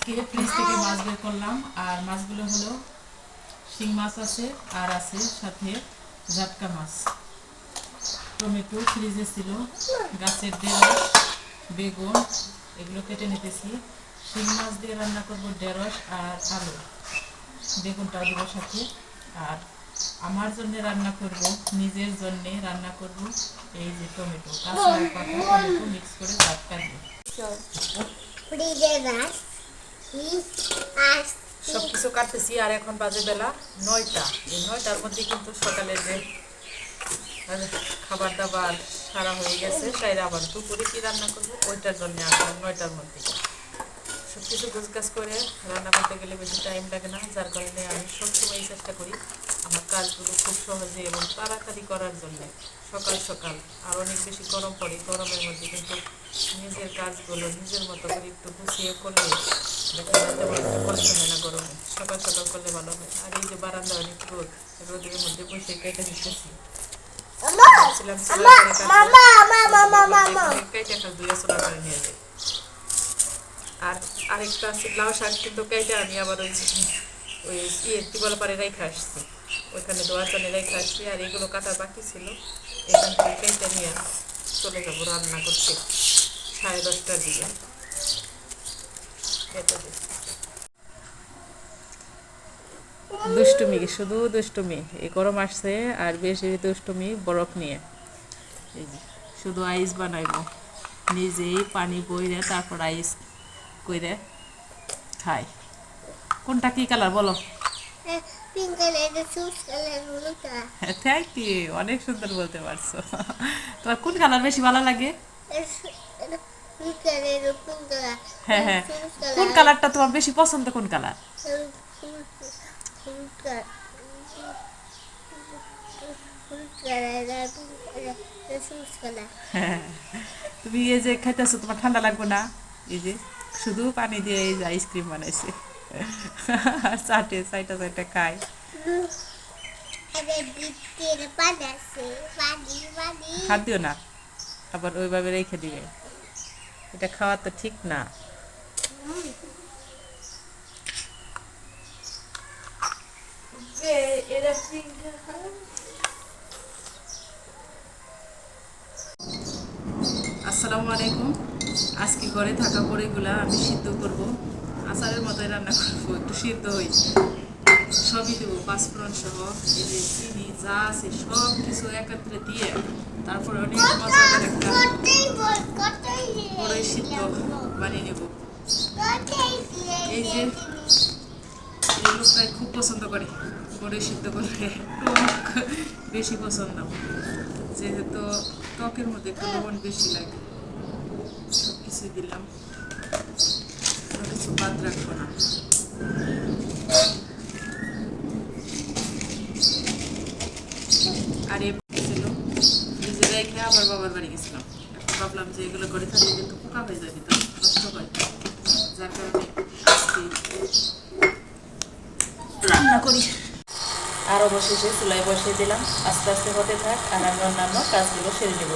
আজকে ফ্রিজ থেকে মাছ বের করলাম। আর মাছগুলো হলো শিং মাছ আছে, আর আছে সাথে জাটকা মাছ। টমেটো ফ্রিজে ছিল, গাছের ঢেঁড়স বেগুন, এগুলো কেটে নিতেছি। শিং মাছ দিয়ে রান্না করব ঢেঁড়স আর আলু। বেগুনটাও দেবো সাথে। আর আমার জন্য রান্না করব, নিজের জন্য রান্না করব এই যে টমেটো। কাঁচা পাতা টমেটো মিক্স করে জাটকা দিয়ে। ফ্রিজে আস সব কিছু কাটতেছি আর এখন বাজে বেলা নয়টা। এই নয়টার মধ্যে কিন্তু সকালে যে খাবার দাবার সারা হয়ে গেছে তাই আবার দুপুরে কি রান্না করব? ওইটার জন্য আসলাম নয়টার মধ্যে। সব কিছু গোছগাছ করে রান্না করতে গেলে বেশি টাইম লাগে না যার কারণে আমি সবসময় চেষ্টা করি আমার কাজগুলো খুব সহজে এবং তাড়াতাড়ি করার জন্য। সকাল সকাল আর অনেক বেশি গরম পড়ে গরমের মধ্যে কিন্তু নিজের কাজগুলো নিজের মতো করে একটু গুছিয়ে করলে দেখা যায় তেমন একটা কষ্ট হয় না গরমে। সকাল সকাল করলে ভালো হয়। আর এই যে বারান্দা অনেক রোদ রোদের মধ্যে বসে কেটে নিতেছি। কেটে একটা দুই চুলা করে নিয়ে যাই। আর আরেকটা আছে, লাউ শাক কিন্তু কেটে আমি আবার ওই ওই ইয়ে পারে রেখে আসছি। ওইখানে দোয়ার জন্য রেখে আসছি, আর এগুলো কাটার বাকি ছিল। এখান থেকে কেটে নিয়ে চলে যাব রান্না করতে, সাড়ে দশটার দিকে। কেটে দুষ্টুমি, শুধু দুষ্টুমি। এই গরম আসছে, আর বেশি দুষ্টুমি, বরফ নিয়ে। শুধু আইস বানাইব। নিজেই পানি বইরে তারপর আইস কইরে। খাই কোনটা কি কালার বলো? থ্যাংক ইউ অনেক সুন্দর বলতে পারছ। তোমার কোন কালার বেশি ভালো লাগে? হ্যাঁ হ্যাঁ। কোন কালারটা তোমার বেশি পছন্দ কোন কালার? হ্যাঁ। তুমি এই যে খাইতেছো তোমার ঠান্ডা লাগবে না? এই যে। শুধু পানি দিয়ে এই যে আইসক্রিম বানাইছে। আর চাটে চাইটা চাইটা পানি হাত দিও না আবার ওইভাবে রেখে দিবে। এটা খাওয়া তো ঠিক না। আসসালামু আলাইকুম। আজকে ঘরে থাকা পরেগুলা আমি সিদ্ধ করব। আচারের মতোই রান্না করব, একটু সিদ্ধ হই। সবই দেবো, পাঁচফোড়ন সহ, এই যে চিনি, যা আছে সব কিছু একত্রে দিয়ে তারপরে অনেক মজাদার একটা সিদ্ধ বানিয়ে নেব। এই যে লোকটাই খুব পছন্দ করে বড়ই সিদ্ধ করলে বেশি পছন্দ। যেহেতু টকের মধ্যে একটু লবণ বেশি লাগে। কিছু দিলাম। কিছু বাদ রাখব না। আর ফ্রিজে রেখে আবার বাবার বাড়ি গেছিলাম। ভাবলাম যে এগুলো করে থাকলে কিন্তু পোকা হয়ে যাবে তো, নষ্ট হয়। যার কারণে রান্না করি। অবশেষে চুলায় বসিয়ে দিলাম। আস্তে আস্তে হতে থাক, আর আমি অন্যান্য কাজগুলো সেরে নেব